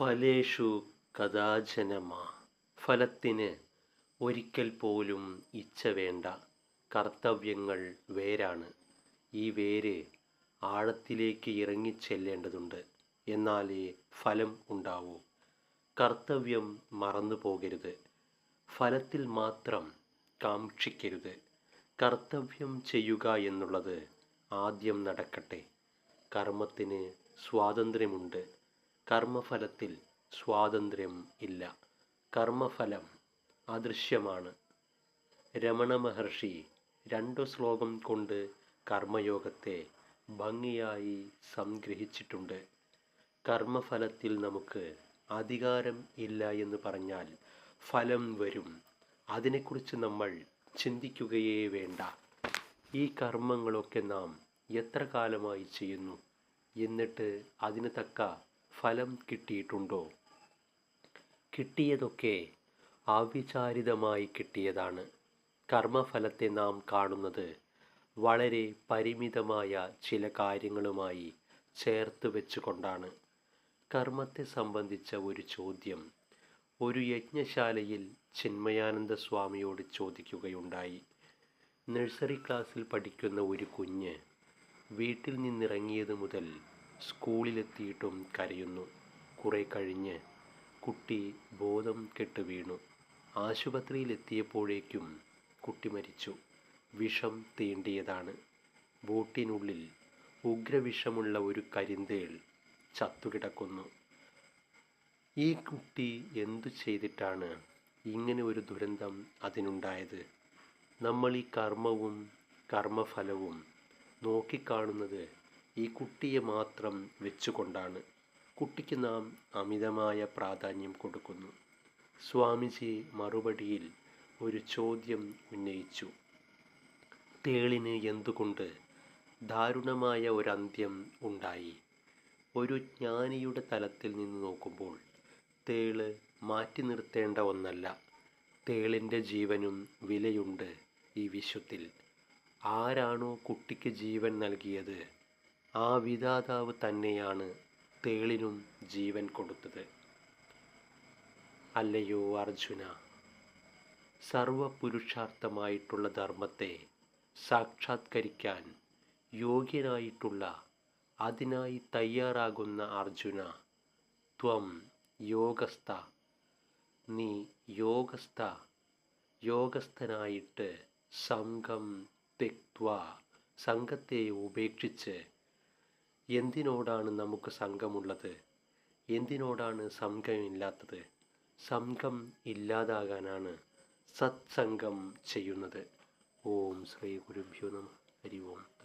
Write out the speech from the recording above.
ഫലേഷു കഥാചനമ ഫലത്തിന് ഒരിക്കൽ പോലും ഇച്ഛ വേണ്ട. കർത്തവ്യങ്ങൾ വേരാണ്. ഈ വേര് ആഴത്തിലേക്ക് ഇറങ്ങിച്ചെല്ലേണ്ടതുണ്ട്. എന്നാലേ ഫലം ഉണ്ടാവൂ. കർത്തവ്യം മറന്നു പോകരുത്. ഫലത്തിൽ മാത്രം കാക്ഷിക്കരുത്. കർത്തവ്യം ചെയ്യുക എന്നുള്ളത് ആദ്യം നടക്കട്ടെ. കർമ്മത്തിന് സ്വാതന്ത്ര്യമുണ്ട്. കർമ്മഫലത്തിൽ സ്വാതന്ത്ര്യം ഇല്ല. കർമ്മഫലം അദൃശ്യമാണ്. രമണ മഹർഷി രണ്ടു ശ്ലോകം കൊണ്ട് കർമ്മയോഗത്തെ ഭംഗിയായി സംഗ്രഹിച്ചിട്ടുണ്ട്. കർമ്മഫലത്തിൽ നമുക്ക് അധികാരം ഇല്ല എന്ന് പറഞ്ഞാൽ ഫലം വരും. അതിനെക്കുറിച്ച് നമ്മൾ ചിന്തിക്കുകയേ വേണ്ട. ഈ കർമ്മങ്ങളൊക്കെ നാം എത്ര കാലമായി ചെയ്യുന്നു? എന്നിട്ട് അതിന് തക്ക ഫലം കിട്ടിയിട്ടുണ്ടോ? കിട്ടിയതൊക്കെ അവിചാരിതമായി കിട്ടിയതാണ്. കർമ്മഫലത്തെ നാം കാണുന്നത് വളരെ പരിമിതമായ ചില കാര്യങ്ങളുമായി ചേർത്ത് വെച്ചുകൊണ്ടാണ്. കർമ്മത്തെ സംബന്ധിച്ച ഒരു ചോദ്യം ഒരു യജ്ഞശാലയിൽ ചിന്മയാനന്ദ സ്വാമിയോട് ചോദിക്കുകയുണ്ടായി. നഴ്സറി ക്ലാസ്സിൽ പഠിക്കുന്ന ഒരു കുഞ്ഞ് വീട്ടിൽ നിന്നിറങ്ങിയത് മുതൽ സ്കൂളിലെത്തിയിട്ടും കരയുന്നു. കുറെ കഴിഞ്ഞ് കുട്ടി ബോധം കെട്ട് വീണു. ആശുപത്രിയിലെത്തിയപ്പോഴേക്കും കുട്ടി മരിച്ചു. വിഷം തീണ്ടിയതാണ്. ബോട്ടിനുള്ളിൽ ഉഗ്രവിഷമുള്ള ഒരു കരിന്തേൾ ചത്തുകിടക്കുന്നു. ഈ കുട്ടി എന്തു ചെയ്തിട്ടാണ് ഇങ്ങനെ ഒരു ദുരന്തം അതിനുണ്ടായത്? നമ്മൾ ഈ കർമ്മവും കർമ്മഫലവും നോക്കിക്കാണുന്നത് ഈ കുട്ടിയെ മാത്രം വെച്ചുകൊണ്ടാണ്. കുട്ടിക്ക് നാം അമിതമായ പ്രാധാന്യം കൊടുക്കുന്നു. സ്വാമിജി മറുപടിയിൽ ഒരു ചോദ്യം ഉന്നയിച്ചു. തേളിന് എന്തുകൊണ്ട് ദാരുണമായ ഒരന്ത്യം ഉണ്ടായി? ഒരു ജ്ഞാനിയുടെ തലത്തിൽ നിന്ന് നോക്കുമ്പോൾ തേൾ മാറ്റി നിർത്തേണ്ട ഒന്നല്ല. തേളിന്റെ ജീവനും വിലയുണ്ട് ഈ വിശ്വത്തിൽ. ആരാണോ കുട്ടിക്ക് ജീവൻ നൽകിയത്? ആ വിധാതാവ് തന്നെയാണ് തേളിനും ജീവൻ കൊടുത്തത്. അല്ലയോ അർജുന സർവപുരുഷാർത്ഥമായിട്ടുള്ള ധർമ്മത്തെ സാക്ഷാത്കരിക്കാൻ യോഗ്യനായിട്ടുള്ള അതിനായി തയ്യാറാകുന്ന അർജുന ത്വം യോഗസ്ഥ. നീ യോഗസ്ഥ യോഗസ്ഥനായിട്ട് സംഘം തെക്വ സംഘത്തെ ഉപേക്ഷിച്ച് എന്തിനോടാണ് നമുക്ക് സംഘമുള്ളത്? എന്തിനോടാണ് സംഘമില്ലാത്തത്? സംഘം ഇല്ലാതാകാനാണ് സത്സംഗം ചെയ്യുന്നത്. ഓം ശ്രീ ഗുരുഭ്യോ നമ. ഹരി ഓം.